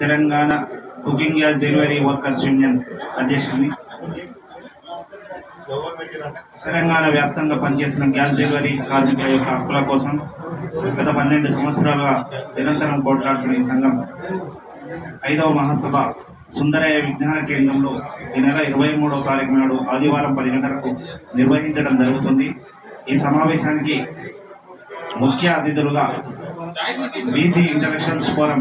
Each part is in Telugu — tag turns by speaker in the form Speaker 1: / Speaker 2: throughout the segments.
Speaker 1: Telangana cooking gas delivery workers union అధ్యక్షుడిని. తెలంగాణ వ్యాప్తంగా పనిచేసిన గ్యాస్ డెలివరీ కార్మికుల యొక్క హక్కుల కోసం గత పన్నెండు సంవత్సరాలుగా నిరంతరం పోట్లాడుతున్న ఈ సంఘం ఐదవ మహాసభ సుందరయ్య విజ్ఞాన కేంద్రంలో ఈ నెల ఇరవై మూడవ తారీఖు నాడు ఆదివారం పది గంటలకు నిర్వహించడం జరుగుతుంది. ఈ సమావేశానికి ముఖ్య అతిథులుగా BC intellectuals forum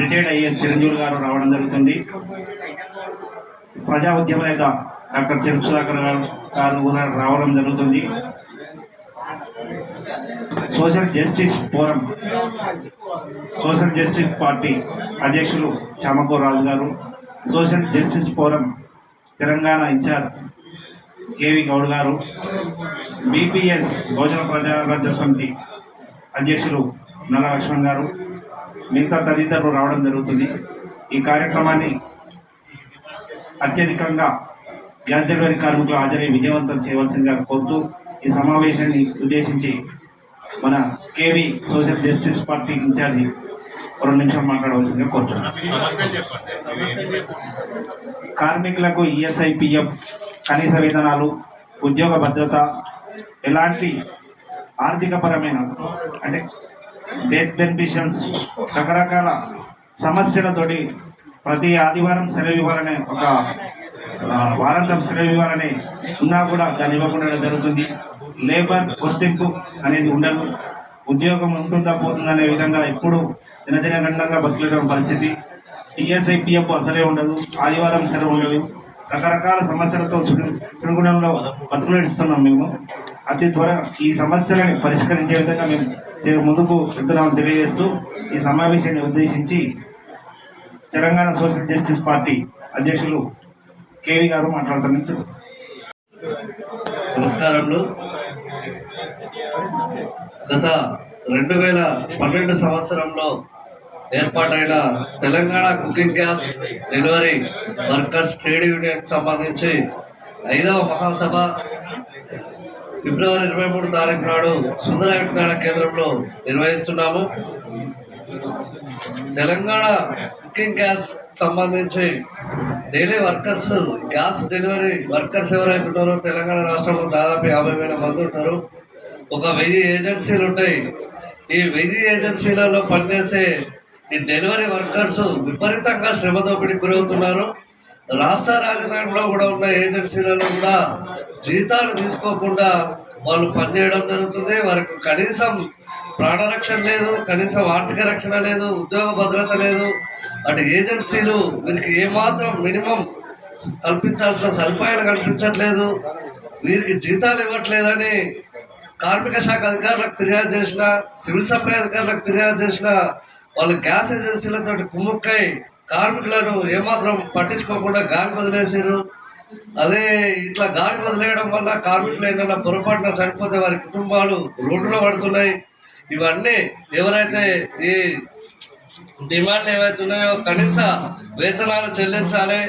Speaker 1: retired IAS Chiranjeevi garu రావడం జరుగుతుంది. ప్రజా ఉద్యమ నేత డాక్టర్ చెరుకు సుధాకర్ గారు గారు కూడా రావడం జరుగుతుంది. Social justice forum social justice party అధ్యక్షులు Chamako Raju garu social justice forum Telangana incharge KV Goud garu BPS భోజన ప్రజారాజ్య సమితి అధ్యక్షులు నల్ల లక్ష్మణ్ గారు మిగతా తదితరులు రావడం జరుగుతుంది. ఈ కార్యక్రమాన్ని అత్యధికంగా గ్యాస్ డెలివరీ కార్మికులు హాజరై విజయవంతం చేయవలసిందిగా కోరుతూ ఈ సమావేశాన్ని ఉద్దేశించి మన KV social justice party incharge రెండు నిమిషం మాట్లాడవలసిందిగా కోరుతున్నాను. కార్మికులకు ఈఎస్ఐ పిఎఫ్ కనీస వేతనాలు ఉద్యోగ భద్రత ఎలాంటి ఆర్థికపరమైన అంటే డెత్ బెనిఫిషన్స్ రకరకాల సమస్యలతోటి ప్రతి ఆదివారం సెలవు ఇవ్వాలనే ఒక వారాంతం సెలవు ఇవ్వాలని ఉన్నా కూడా దాన్ని ఇవ్వకుండా జరుగుతుంది. లేబర్ గుర్తింపు అనేది ఉండదు. ఉద్యోగం ఉంటుందా పోతుందా అనే విధంగా ఎప్పుడు దినదినగండంగా బతుకులేడం పరిస్థితి. ఈఎస్ఐ పిఎఫ్ అసలే ఉండదు. ఆదివారం సెలవు ఉండదు. రకరకాల సమస్యలతో చుడుగుణంలో బతుకులేడుస్తున్నాం మేము. అతి త్వర ఈ సమస్యలను పరిష్కరించే విధంగా మేము ముందుకు వెళ్తున్నామని తెలియజేస్తూ ఈ సమావేశాన్ని ఉద్దేశించి తెలంగాణ సోషల్ జస్టిస్ పార్టీ అధ్యక్షులు కేవి గారు మాట్లాడుతున్నారు
Speaker 2: నమస్కారంలో గత రెండు వేల పన్నెండు సంవత్సరంలో ఏర్పాటైన Telangana cooking gas delivery workers trade union సంబంధించి ఐదవ మహాసభ ఫిబ్రవరి ఇరవై మూడు తారీఖు నాడు సుందర విజ్ఞాన కేంద్రంలో నిర్వహిస్తున్నాము. తెలంగాణ కుకింగ్ గ్యాస్ సంబంధించి daily workers gas delivery workers ఎవరైతే ఉన్నారో తెలంగాణ రాష్ట్రంలో దాదాపు యాభై వేల మంది ఉంటారు. ఒక వెయ్యి ఏజెన్సీలు ఉంటాయి ఈ వెయ్యి ఏజెన్సీలలో పనిచేసే ఈ డెలివరీ వర్కర్స్ విపరీతంగా శ్రమ దోపిడీకి గురవుతున్నారు. రాష్ట్ర రాజధానిలో కూడా ఉన్న ఏజెన్సీలలో కూడా జీతాలు తీసుకోకుండా వాళ్ళు పనిచేయడం జరుగుతుంది. వారికి కనీసం ప్రాణరక్షణ లేదు కనీసం ఆర్థిక రక్షణ లేదు ఉద్యోగ భద్రత లేదు. అటు ఏజెన్సీలు వీరికి ఏమాత్రం మినిమం కల్పించాల్సిన సదుపాయాలు కల్పించట్లేదు. వీరికి జీతాలు ఇవ్వట్లేదని కార్మిక శాఖ అధికారులకు ఫిర్యాదు చేసిన సివిల్ సప్లై అధికారులకు ఫిర్యాదు చేసిన వాళ్ళు గ్యాస్ ఏజెన్సీలతో కుమ్ముక్కై కార్మికులను ఏమాత్రం పట్టించుకోకుండా గాలి వదిలేసారు అదే ఇట్లా గాలి వదిలేయడం వల్ల కార్మికులు ఏమైనా పొరపాటున చనిపోతే వారి కుటుంబాలు రోడ్డులో పడుతున్నాయి. ఇవన్నీ ఎవరైతే ఈ డిమాండ్లు ఏవైతే ఉన్నాయో కనీస వేతనాలు చెల్లించాలి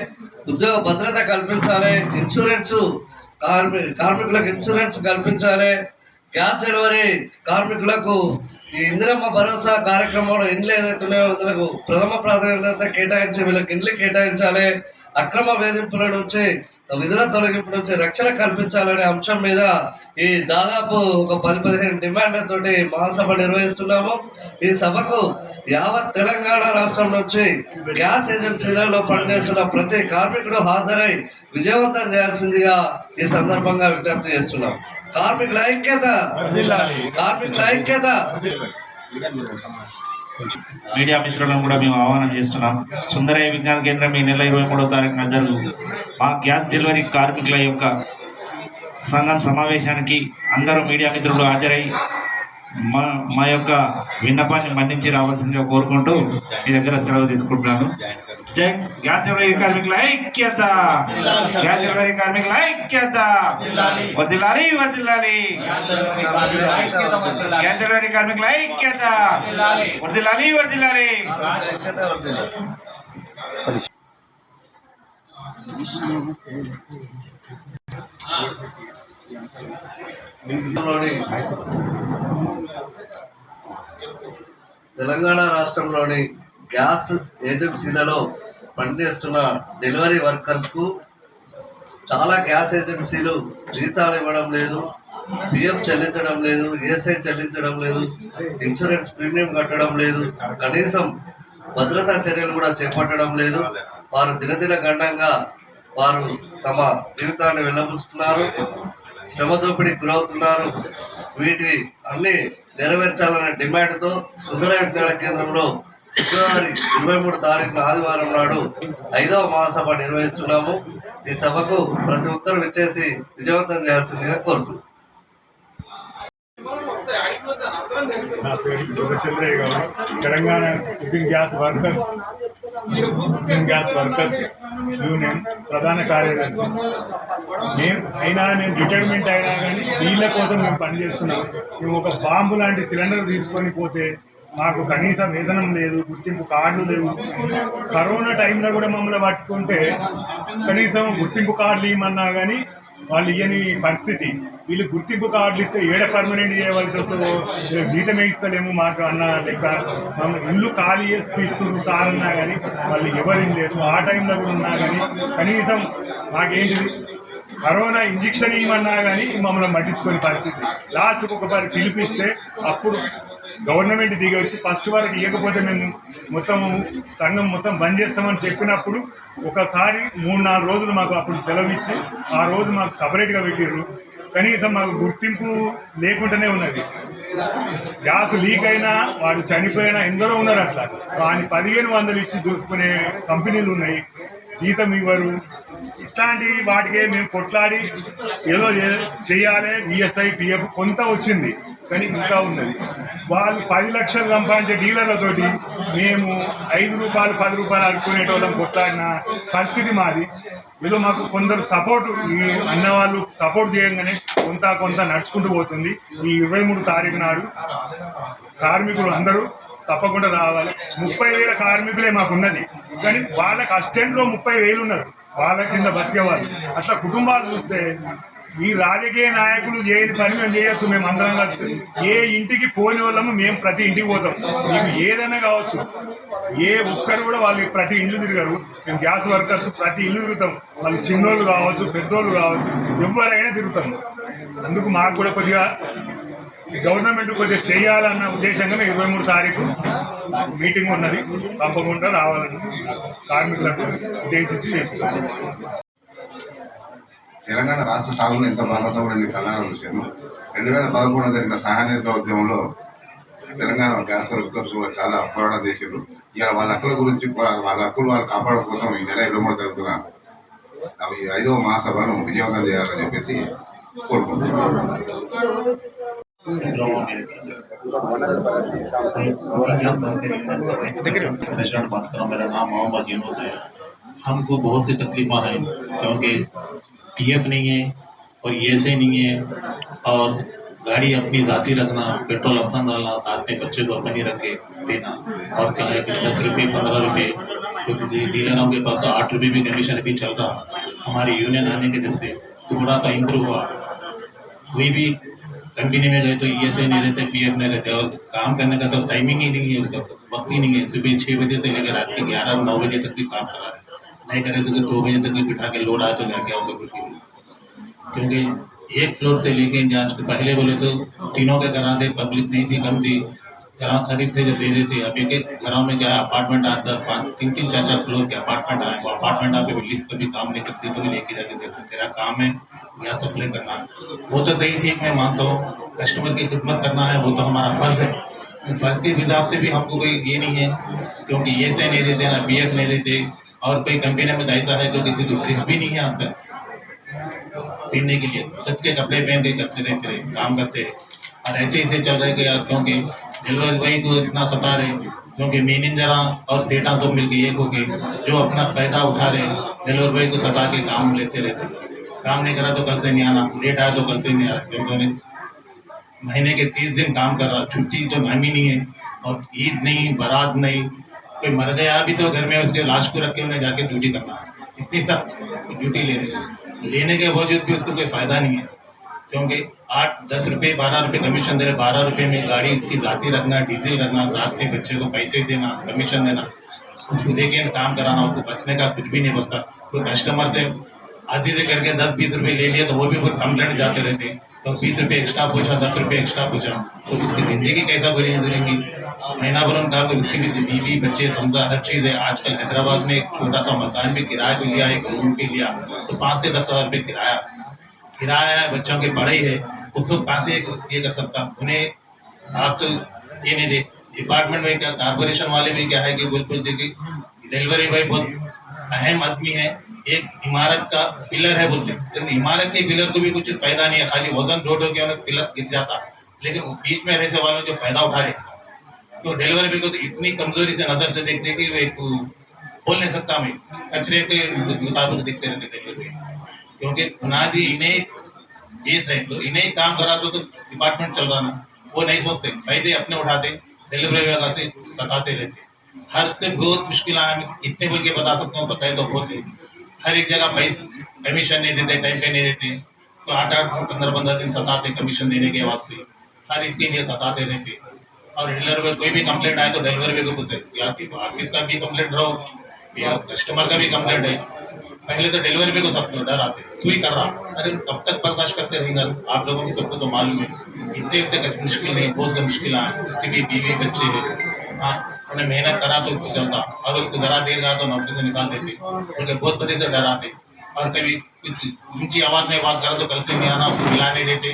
Speaker 2: ఉద్యోగ భద్రత కల్పించాలి ఇన్సూరెన్స్ కార్మి కార్మికులకు ఇన్సూరెన్స్ కల్పించాలి. గ్యాస్ డెలివరీ కార్మికులకు ఈ ఇందిరమ్మ భరోసా కార్యక్రమంలో ఇండ్లు ఏదైతే ఉన్నాయో వీళ్ళకు ప్రథమ ప్రాధాన్యత కేటాయించి వీళ్ళకి ఇండ్లు కేటాయించాలి. అక్రమ వేధింపుల నుంచి విధుల తొలగింపు నుంచి రక్షణ కల్పించాలనే అంశం మీద ఈ దాదాపు ఒక పది పదిహేను డిమాండ్లతోటి మహాసభ నిర్వహిస్తున్నాము. ఈ సభకు యావత్ తెలంగాణ రాష్ట్రం నుంచి గ్యాస్ ఏజెన్సీలలో పనిచేస్తున్న ప్రతి కార్మికుడు హాజరై విజయవంతం చేయాల్సిందిగా ఈ సందర్భంగా విజ్ఞప్తి చేస్తున్నాం. కార్మికుల ఐక్యత. కార్మికుల ఐక్యత.
Speaker 1: మీడియా మిత్రులను కూడా మేము ఆహ్వానం చేస్తున్నాం. సుందరయ్య విజ్ఞాన కేంద్రం ఈ నెల ఇరవై మూడవ తారీఖున జరుగు మా గ్యాస్ డెలివరీ కార్మికుల యొక్క సంఘం సమావేశానికి అందరూ మీడియా మిత్రులు హాజరై మా మా యొక్క విన్నపాన్ని మన్నించి రావాల్సిందిగా కోరుకుంటూ మీ దగ్గర సెలవు తీసుకుంటున్నాను. గ్యాస్ డెలివరీ కార్మికుల ఐక్యత. గ్యాస్ డెలివరీ కార్మికుల ఐక్యత. వదిలాలి వదిలాలి. గ్యాస్ డెలివరీ కార్మికుల ఐక్యత. వదిలాలి వదిలాలి.
Speaker 2: తెలంగాణ రాష్ట్రంలోని గ్యాస్ ఏజెన్సీలలో పనిచేస్తున్న డెలివరీ వర్కర్స్కు చాలా గ్యాస్ ఏజెన్సీలు జీతాలు ఇవ్వడం లేదు పిఎఫ్ చెల్లించడం లేదు ఈఎస్ఐ చెల్లించడం లేదు ఇన్సూరెన్స్ ప్రీమియం కట్టడం లేదు కనీసం భద్రతా చర్యలు కూడా చేపట్టడం లేదు. వారు దినదిన గండంగా వారు తమ జీవితాన్ని వెళ్ళబుస్తున్నారు శ్రమ దోపిడీకి గురవుతున్నారు. వీటి అన్ని నెరవేర్చాలనే డిమాండ్తో సుందర విజ్ఞాన కేంద్రంలో ఫిబ్రవరి ఇరవై మూడు తారీఖున ఆదివారం నాడు ఐదవ మహాసభ నిర్వహిస్తున్నాము. ఈ సభకు ప్రతి ఒక్కరు విచ్చేసి విజయవంతం చేయాల్సిందిగా కోరుతున్నాం.
Speaker 3: నా పేరు Durgachandraiah garu. Telangana cooking gas workers cooking gas workers union ప్రధాన కార్యదర్శి. నేను అయినా నేను రిటైర్మెంట్ అయినా కానీ వీళ్ళ కోసం మేము పనిచేస్తున్నాం. మేము ఒక బాంబు లాంటి సిలిండర్ తీసుకొని పోతే మాకు కనీస వేతనం లేదు గుర్తింపు కార్డులు లేవు. కరోనా టైంలో కూడా మమ్మల్ని పట్టుకుంటే కనీసం గుర్తింపు కార్డులు ఇవ్వమన్నా కానీ వాళ్ళు ఇవ్వని పరిస్థితి. వీళ్ళు గుర్తింపు కార్డులు ఇస్తే ఏడ పర్మనెంట్ చేయవలసి వస్తుందో వీళ్ళకి జీతమే ఇస్తలేము మాకు అన్న లెక్క మమ్మల్ని ఇల్లు ఖాళీ చేసి సార్ అన్నా కానీ వాళ్ళు ఎవరేం లేరు. ఆ టైంలో కూడా ఉన్నా కానీ కనీసం మాకేంటిది? కరోనా ఇంజెక్షన్ ఇవ్వమన్నా కానీ మమ్మల్ని మట్టించుకొని పరిస్థితి. లాస్ట్కి ఒకసారి పిలిపిస్తే అప్పుడు గవర్నమెంట్ దిగి వచ్చి ఫస్ట్ వరకు ఇవ్వకపోతే మేము మొత్తం సంఘం మొత్తం బంద్ చేస్తామని చెప్పినప్పుడు ఒకసారి మూడు నాలుగు రోజులు మాకు అప్పుడు సెలవు ఇచ్చి ఆ రోజు మాకు సపరేట్గా పెట్టారు కనీసం మాకు గుర్తింపు లేకుండానే ఉన్నది. గ్యాస్ లీక్ అయినా వాడు చనిపోయినా ఎందరో ఉన్నారు అట్లా. వాని పదిహేను వందలు ఇచ్చి దొరుకునే కంపెనీలు ఉన్నాయి. జీతం ఇవ్వరు. ఇట్లాంటి వాటికే మేము కొట్లాడి ఏదో చేయాలి విఎస్ఐ పిఎఫ్ కొంత వచ్చింది. కానీ ఇంకా ఉన్నది. వాళ్ళు పది లక్షలు సంపాదించే డీలర్లతోటి మేము ఐదు రూపాయలు పది రూపాయలు అనుకునేటోళ్ళం కొట్లాడిన పరిస్థితి మాది. ఇదో మాకు కొందరు సపోర్ట్ అన్నవాళ్ళు సపోర్ట్ చేయగానే కొంత కొంత నడుచుకుంటూ పోతుంది. ఈ ఇరవై మూడు తారీఖు నాడు కార్మికులు అందరూ తప్పకుండా రావాలి. ముప్పై వేల కార్మికులే మాకున్నది కానీ వాళ్ళకి అస్టెంట్లో ముప్పై వేలు ఉన్నారు. వాళ్ళ కింద బతికేవాళ్ళు అట్లా కుటుంబాలు చూస్తే ఈ రాజకీయ నాయకులు చేయని పని మేము చేయొచ్చు మేము అందరం కలిసి. ఏ ఇంటికి పోని వాళ్ళము మేము ప్రతి ఇంటికి పోతాం. మీకు ఏదైనా కావచ్చు. ఏ ఒక్కరు కూడా వాళ్ళు ప్రతి ఇల్లు తిరగరు. మేము గ్యాస్ వర్కర్స్ ప్రతి ఇల్లు తిరుగుతాం. వాళ్ళు చిన్నోళ్ళు కావచ్చు పెద్దోళ్ళు కావచ్చు ఎవరైనా తిరుగుతాం. అందుకు మాకు కూడా కొద్దిగా గవర్నమెంట్ కొద్దిగా చేయాలన్న ఉద్దేశంగానే ఇరవై మూడు తారీఖు మీటింగ్ ఉన్నది. తప్పకుండా రావాలని కార్మికులకు ఉద్దేశించి చేస్తున్నాం.
Speaker 4: తెలంగాణ రాష్ట్ర సాగులో ఎంత భాగస్వామ్యం కళ్యాణ విషయం రెండు వేల పదకొండులో జరిగిన సహాయ ఉద్యమంలో తెలంగాణ గ్యాస్ వర్కర్స్ కూడా చాలా పోరాటం చేశారు ఇలా వాళ్ళ హక్కుల గురించి పోరా- వాళ్ళ హక్కులు వాళ్ళు కాపాడడం కోసం ఈ నెల ఇరవై మూడు జరుగుతున్న అవి ఐదవ మహాసభను విజయవంతం చేయాలని చెప్పేసి కోరుకుంటున్నాను
Speaker 5: प्रेसिडेंट बात कर रहा हूँ मेरा नाम मोहम्मद यूनुस है हमको बहुत सी तकलीफें हैं क्योंकि पीएफ नहीं है और ईएसआई नहीं है और गाड़ी अपनी ज़ाती रखना, पेट्रोल अपना डालना, साथ में बच्चे को अपनी रख देना और क्या है कि दस रुपये, पंद्रह रुपये। क्योंकि जी, डीलरों के पास आठ रुपये भी कमीशन अभी चल रहा। हमारी यूनियन आने के दिन से थोड़ा सा इम्प्रूव हुआ। कोई भी कंपनी में गए तो ई एस आई नहीं रहते पी एफ़ नहीं रहते और काम करने का तो टाइमिंग ही नहीं है उसका तो वक्त ही नहीं है। सुबह छः बजे से लेकर रात के ग्यारह, नौ बजे तक भी काम कर है। नहीं करे सके दो बजे तक भी बिठा के लोड आए तो लेके आओ तो क्योंकि एक फ्लोर से लेके आज के पहले बोले तो तीनों के घर थे पब्लिक नहीं थी, कम थी। घर खरीद थे, जब दे रहे थे अब एक एक घरों में क्या अपार्टमेंट आता पाँच, तीन तीन, चार चार फ्लोर के अपार्टमेंट आए। वो अपार्टमेंट आप लिफ्ट कभी काम नहीं करते तो भी लेके जाके देना तेरा काम है गैस सप्लाई करना। वो तो सही ठीक मैं मानता हूँ। कस्टमर की खिदमत करना है, वो तो हमारा फ़र्ज़ है। फ़र्ज़ के हिसाब से भी हमको कोई ये नहीं है, क्योंकि ये से नहीं देते, ना बी नहीं देते और कोई कंपनी में तो ऐसा है जो किसी को ड्रेस भी नहीं है आज तक। पहनने के लिए। खुद के कपड़े पहन के करते रहते रहे काम करते रहे और ऐसे ऐसे चल रहे यार क्योंकि डिलीवरी बॉय को इतना सता रहे क्योंकि मैनेजर और सेठा सब मिलके एक हो गए, जो अपना फ़ायदा उठा रहे डिलीवरी बॉय को सता के काम लेते रहते काम नहीं करा तो कल से नहीं आना, लेट आया तो कल से नहीं आ रहा क्योंकि उन्हें महीने के तीस दिन काम कर रहा, छुट्टी तो नाम नहीं है, और ईद नहीं, बारात नहीं कोई मर गया भी तो घर में उसके लाश को रख के उन्हें जाके ड्यूटी करना है। इतनी सख्त ड्यूटी ले रहे लेने के बावजूद भी उसको कोई फ़ायदा नहीं है। क्योंकि आठ, दस रुपये बारह रुपये कमीशन दे रहे बारह रुपये में गाड़ी, उसकी जाती रखना डीजल रखना, साथ में बच्चे को पैसे देना कमीशन देना। उसको देके काम कराना, उसको बचने का कुछ भी नहीं बचता। कोई कस्टमर से आजी से करके दस, बीस रुपये ले लिए तो वो भी फिर कंप्लेंट जाते रहते हैं। तो बीस रुपए एक्स्ट्रा पूछा दस रुपए एक्स्ट्रा पूछा तो उसकी ज़िंदगी कैसा बुरी महीना भर उनका तो उसकी भी बीवी, बच्चे, समझा, हर चीज़ है। आजकल हैदराबाद में एक छोटा सा मकान भी किराए पे लिया एक रूम पे लिया। तो पाँच से दस हज़ार रुपये किराया। किराया है, बच्चों की पढ़ाई है उसको कहाँ से ये कर सकता? उन्हें आप तो ये नहीं दे डिपार्टमेंट में क्या कारपोरेशन वाले भी क्या है कि बिल्कुल देखिए डिलीवरी बॉय बहुत अहम आदमी है। एक इमारत का पिलर है बोलते हैं। इमारत के पिलर को भी कुछ फ़ायदा नहीं है खाली वज़न लोड हो गया उन्हें पिलर गिर जाता। लेकिन बीच में रहने वालों जो फ़ायदा उठा रहे इसका। तो डिलीवरी बॉय को तो इतनी कमज़ोरी से नज़र से देखते कि वे खोल नहीं सकता मैं। कचरे के मुताबिक दिखते रहते डिलीवरी बॉय क्योंकि बुनियादी इन्हें केस है तो इन्हें काम करा तो, तो डिपार्टमेंट चल रहा ना। वो नहीं सोचते फ़ायदे अपने उठाते डिलीवरी वगैरह से सताते रहते हर से बहुत मुश्किल है मैं कितने बोल के बता सकता हूँ बताए तो बहुत है। हर एक जगह पैसे कमीशन नहीं देते टाइम पे नहीं देते। तो आठ आठ पंद्रह पंद्रह दिन सताते कमीशन देने के वास्ते हर इसके लिए सताते रहते। और डिलीवरी में कोई भी कंप्लेंट आए तो डिलीवरी को पूछे या कि ऑफ़िस का भी कंप्लेंट रहो, या कस्टमर का भी कंप्लेंट है। पहले तो डिलीवरी में को सब डर आते तू ही कर रहा। अरे कब तक बर्दाश्त करते रहेंगे? आप लोगों की सबको तो मालूम है। इतने इतने मुश्किल नहीं, बहुत से मुश्किल है। उसके भी बीवी बच्चे हैं। हाँ उन्हें मेहनत करा तो उसको चलता और उसको जरा देर रहा तो नौकरी से निकाल देते क्योंकि बहुत बड़े से डराते और कभी कुछ ऊंची आवाज में बात करो तो कल से नहीं आना उसको मिला नहीं देते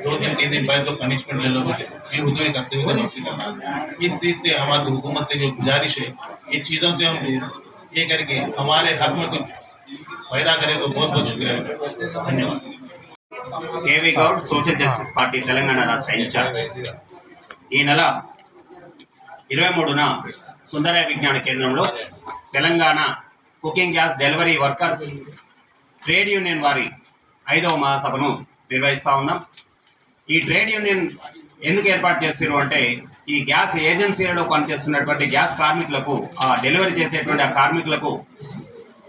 Speaker 5: दो दिन तीन दिन बाद तो पनिशमेंट ले लो बोले ये हुजूरी करते हुए नौकरी करना इस चीज से हमारी हुकूमत से जो गुजारिश है इन चीज़ों से हम ये करके हमारे हक में कुछ फायदा करें तो बहुत बहुत शुक्रिया धन्यवाद
Speaker 6: KV Goud social justice party Telangana రాష్ట్ర ఇన్ఛార్జ్ ఈ నెల ఇరవై మూడున సుందర విజ్ఞాన కేంద్రంలో Telangana cooking gas delivery workers trade union వారి ఐదవ మహాసభను నిర్వహిస్తూ ఉన్నాం. ఈ ట్రేడ్ యూనియన్ ఎందుకు ఏర్పాటు చేస్తారు అంటే ఈ గ్యాస్ ఏజెన్సీలలో పనిచేస్తున్నటువంటి గ్యాస్ కార్మికులకు ఆ డెలివరీ చేసేటువంటి ఆ కార్మికులకు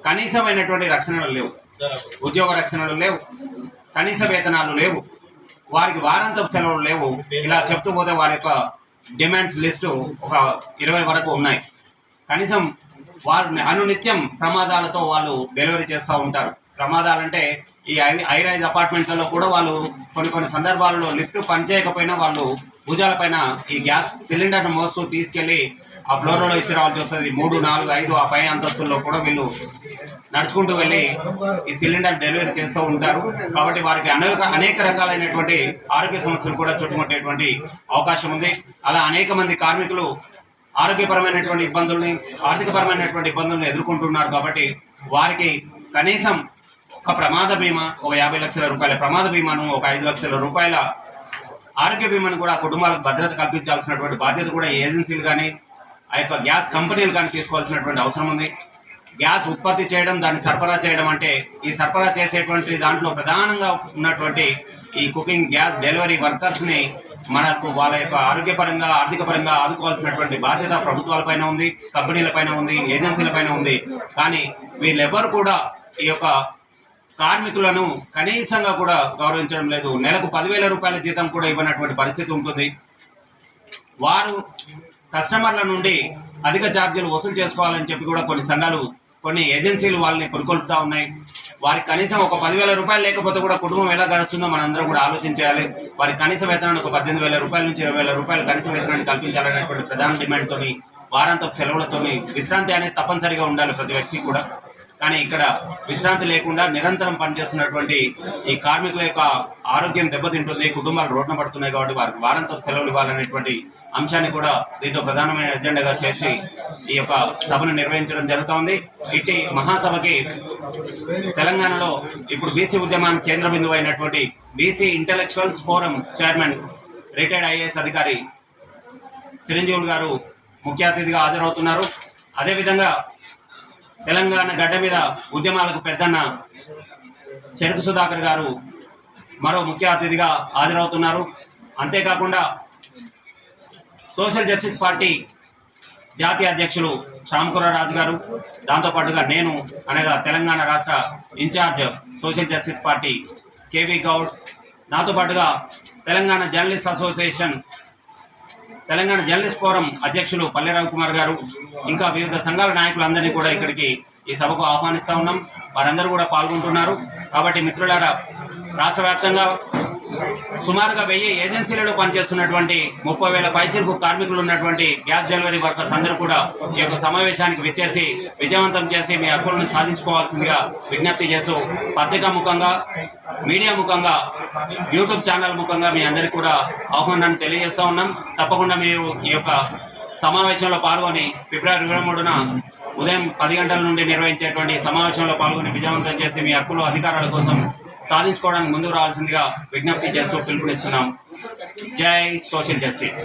Speaker 6: కనీసమైనటువంటి రక్షణలు లేవు. ఉద్యోగ రక్షణలు లేవు. కనీస వేతనాలు లేవు. వారికి వారాంతపు సెలవులు లేవు. ఇలా చెప్తూ పోతే వారి యొక్క డిమాండ్స్ లిస్టు ఒక ఇరవై వరకు ఉన్నాయి. కనీసం వారు అనునిత్యం ప్రమాదాలతో వాళ్ళు డెలివరీ చేస్తూ ఉంటారు. ప్రమాదాలంటే ఈ ఐ ఐరైజ్ అపార్ట్మెంట్లలో కూడా వాళ్ళు కొన్ని కొన్ని సందర్భాల్లో లిఫ్ట్ పనిచేయకపోయినా వాళ్ళు భుజాలపైన ఈ గ్యాస్ సిలిండర్ను మోస్తూ తీసుకెళ్ళి ఆ ఫ్లోర్లో ఇచ్చి రావాల్సి వస్తుంది మూడు నాలుగు ఐదు ఆ పై అంతస్తుల్లో కూడా వీళ్ళు నడుచుకుంటూ వెళ్ళి ఈ సిలిండర్ డెలివరీ చేస్తూ ఉంటారు. కాబట్టి వారికి అనేక అనేక రకాలైనటువంటి ఆరోగ్య సమస్యలు కూడా చుట్టుముట్టేటువంటి అవకాశం ఉంది. అలా అనేక మంది కార్మికులు ఆరోగ్యపరమైనటువంటి ఇబ్బందుల్ని ఆర్థికపరమైనటువంటి ఇబ్బందులను ఎదుర్కొంటున్నారు కాబట్టి వారికి కనీసం ఒక ప్రమాద బీమా ఒక యాభై లక్షల రూపాయల ప్రమాద బీమాను ఒక ఐదు లక్షల రూపాయల ఆరోగ్య బీమాను కూడా కుటుంబాలకు భద్రత కల్పించాల్సినటువంటి బాధ్యత కూడా ఈ ఏజెన్సీలు కానీ ఆ యొక్క గ్యాస్ కంపెనీలు కానీ తీసుకోవాల్సినటువంటి అవసరం ఉంది. గ్యాస్ ఉత్పత్తి చేయడం దాన్ని సరఫరా చేయడం అంటే ఈ సరఫరా చేసేటువంటి దాంట్లో ప్రధానంగా ఉన్నటువంటి ఈ కుకింగ్ గ్యాస్ డెలివరీ వర్కర్స్ని మనకు వాళ్ళ యొక్క ఆరోగ్యపరంగా ఆర్థిక పరంగా ఆదుకోవాల్సినటువంటి బాధ్యత ప్రభుత్వాలపైన ఉంది కంపెనీలపైన ఉంది ఏజెన్సీలపైన ఉంది. కానీ వీళ్ళెవ్వరు కూడా ఈ యొక్క కార్మికులను కనీసంగా కూడా గౌరవించడం లేదు. నెలకు పదివేల రూపాయల జీతం కూడా ఇవ్వనటువంటి పరిస్థితి ఉంటుంది. వారు కస్టమర్ల నుండి అధిక ఛార్జీలు వసూలు చేసుకోవాలని చెప్పి కూడా కొన్ని సంఘాలు కొన్ని ఏజెన్సీలు వాళ్ళని పురుకొల్పుతూ ఉన్నాయి. వారికి కనీసం ఒక పదివేల రూపాయలు లేకపోతే కూడా కుటుంబం ఎలా గడుస్తుందో మనందరం కూడా ఆలోచించాలి. వారికి కనీస వేతనాన్ని ఒక పద్దెనిమిది వేల రూపాయల నుంచి ఇరవై వేల రూపాయలు కనీస వేతనాన్ని కల్పించాలనేటువంటి ప్రధాన డిమాండ్తో వారాంతపు సెలవులతోని విశ్రాంతి అనేది తప్పనిసరిగా ఉండాలి ప్రతి వ్యక్తి కూడా. కానీ ఇక్కడ విశ్రాంతి లేకుండా నిరంతరం పనిచేస్తున్నటువంటి ఈ కార్మికుల యొక్క ఆరోగ్యం దెబ్బతింటుంది కుటుంబాలు రోడ్న పడుతున్నాయి కాబట్టి వారికి వారంతో సెలవులు ఇవ్వాలనేటువంటి అంశాన్ని కూడా దీంతో ప్రధానమైన ఎజెండాగా చేసి ఈ యొక్క సభను నిర్వహించడం జరుగుతోంది. ఇట్టి మహాసభకి తెలంగాణలో ఇప్పుడు బీసీ ఉద్యమానికి కేంద్ర బిందువు అయినటువంటి BC intellectuals forum chairman retired IAS అధికారి చిరంజీవులు గారు ముఖ్య అతిథిగా హాజరవుతున్నారు. అదేవిధంగా తెలంగాణ గడ్డ మీద ఉద్యమాలకు పెద్దన్న చెరుకు సుధాకర్ గారు మరో ముఖ్య అతిథిగా హాజరవుతున్నారు. అంతేకాకుండా సోషల్ జస్టిస్ పార్టీ జాతీయ అధ్యక్షులు రాజు గారు. దాంతోపాటుగా నేను అనగా తెలంగాణ రాష్ట్ర incharge social justice party KV Goud. నాతో పాటుగా Telangana journalist association Telangana journalist forum అధ్యక్షులు పల్లె రవికుమార్ గారు. ఇంకా వివిధ సంఘాల నాయకులందరినీ కూడా ఇక్కడికి ఈ సభకు ఆహ్వానిస్తూ ఉన్నాం. వారందరూ కూడా పాల్గొంటున్నారు. కాబట్టి మిత్రులారా రాష్ట్ర వ్యాప్తంగా సుమారుగా వెయ్యి ఏజెన్సీలలో పనిచేస్తున్నటువంటి ముప్పై వేల పైచిలకు కార్మికులు ఉన్నటువంటి గ్యాస్ డెలివరీ వర్కర్స్ అందరూ కూడా ఈ యొక్క సమావేశానికి విచ్చేసి విజయవంతం చేసి మీ హక్కులను సాధించుకోవాల్సిందిగా విజ్ఞప్తి చేస్తూ పత్రికా ముఖంగా మీడియా ముఖంగా యూట్యూబ్ ఛానల్ ముఖంగా మీ అందరికీ కూడా ఆహ్వానాన్ని తెలియజేస్తూ ఉన్నాం. తప్పకుండా మీరు ఈ యొక్క సమావేశంలో పాల్గొని ఫిబ్రవరి ఇరవై మూడున ఉదయం పది గంటల నుండి నిర్వహించేటువంటి సమావేశంలో పాల్గొని విజయవంతం చేసి మీ హక్కులు అధికారాల కోసం సాధించుకోవడానికి ముందుకు రావాల్సిందిగా విజ్ఞప్తి చేస్తూ పిలుపునిస్తున్నాం. జై సోషల్ జస్టిస్.